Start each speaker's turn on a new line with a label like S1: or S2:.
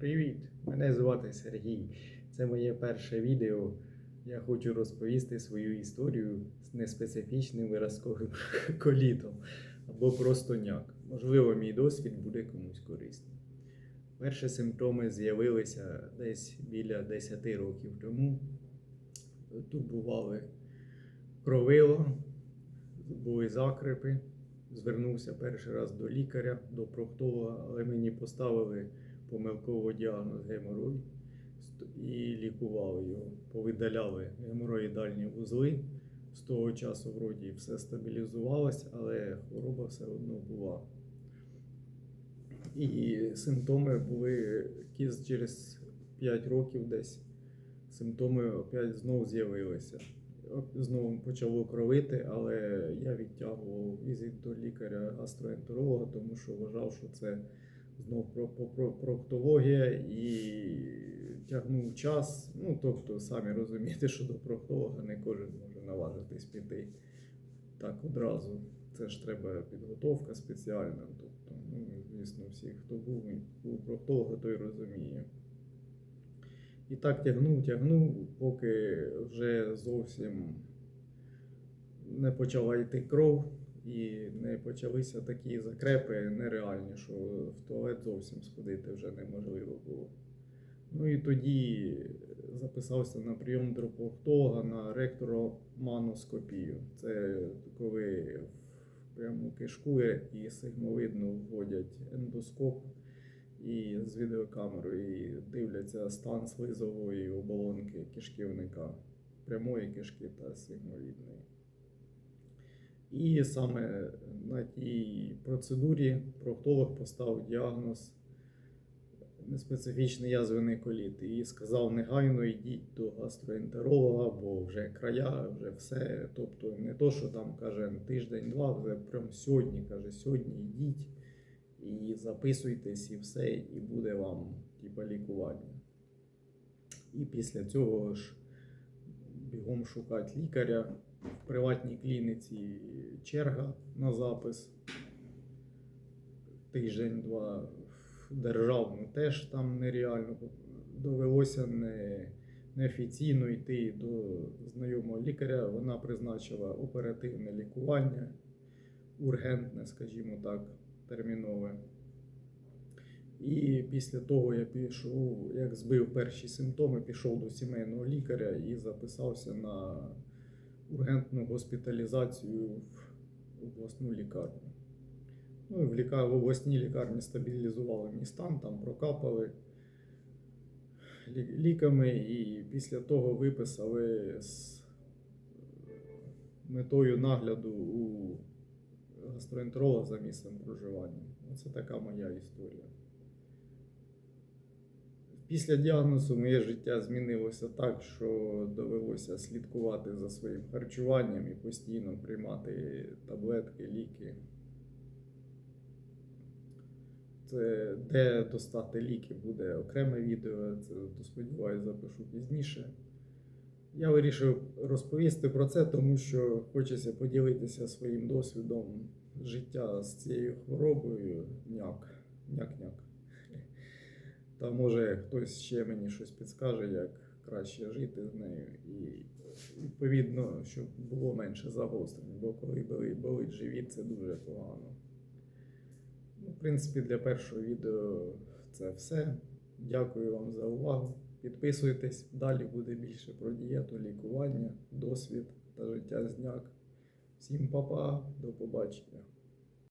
S1: Привіт! Мене звати Сергій. Це моє перше відео. Я хочу розповісти свою історію з неспецифічним виразковим колітом або просто няк. Можливо, мій досвід буде комусь корисний. Перші симптоми з'явилися десь біля 10 років тому. Турбували кровило, були закрипи. Звернувся перший раз до лікаря, до проктолога, але мені поставили помилково діагноз геморой і лікували його. Повидаляли геморроїдальні вузли. З того часу вроді все стабілізувалось, але хвороба все одно була. І симптоми були кіз через 5 років десь. Симптоми опять знову з'явилися. Знову почало кровити, але я відтягував візит до лікаря-гастроентеролога, тому що вважав, що це знов про- про- про- проктологія і тягнув час. Ну, тобто, самі розумієте, що до проктолога не кожен може наважитись піти так одразу. Це ж треба підготовка спеціальна. Тобто, ну, звісно, всі, хто був у проктолога, той розуміє. І так тягнув, тягнув, поки вже зовсім не почала йти кров і не почалися такі закрепи нереальні, що в туалет зовсім сходити вже неможливо було. Ну і тоді записався на прийом до на ректороманоскопію. Це коли в пряму кишку і сигмовидно вводять ендоскоп і з відеокамерою і дивляться стан слизової оболонки кишківника, прямої кишки та сигмовідної. І саме на тій процедурі проктолог поставив діагноз неспецифічний язвений коліт і сказав негайно йдіть до гастроентеролога, бо вже края, вже все. Тобто не то, що там каже тиждень-два, вже прям сьогодні каже, сьогодні йдіть і записуйтесь, і все, і буде вам типа, лікування. І після цього ж бігом шукати лікаря. В приватній клініці черга на запис. Тиждень-два в державну теж там нереально. Довелося не, неофіційно йти до знайомого лікаря. Вона призначила оперативне лікування, ургентне, скажімо так, термінове. І після того я пішов, як збив перші симптоми, пішов до сімейного лікаря і записався на ургентну госпіталізацію в обласну лікарню. Ну, і в, ліка... в обласній лікарні стабілізували мій стан, там прокапали ліками, і після того виписали з метою нагляду у гастроентеролога за місцем проживання. Оце така моя історія. Після діагнозу моє життя змінилося так, що довелося слідкувати за своїм харчуванням і постійно приймати таблетки, ліки. Це де достати ліки буде окреме відео, це сподіваюся запишу пізніше. Я вирішив розповісти про це, тому що хочеться поділитися своїм досвідом життя з цією хворобою. Няк, няк-няк. Та може хтось ще мені щось підскаже, як краще жити з нею. І відповідно, щоб було менше загострень, бо коли болить, живіт, це дуже погано. Ну, в принципі, для першого відео це все. Дякую вам за увагу. Підписуйтесь, далі буде більше про дієту, лікування, досвід та життя зняк. Всім па-па, до побачення.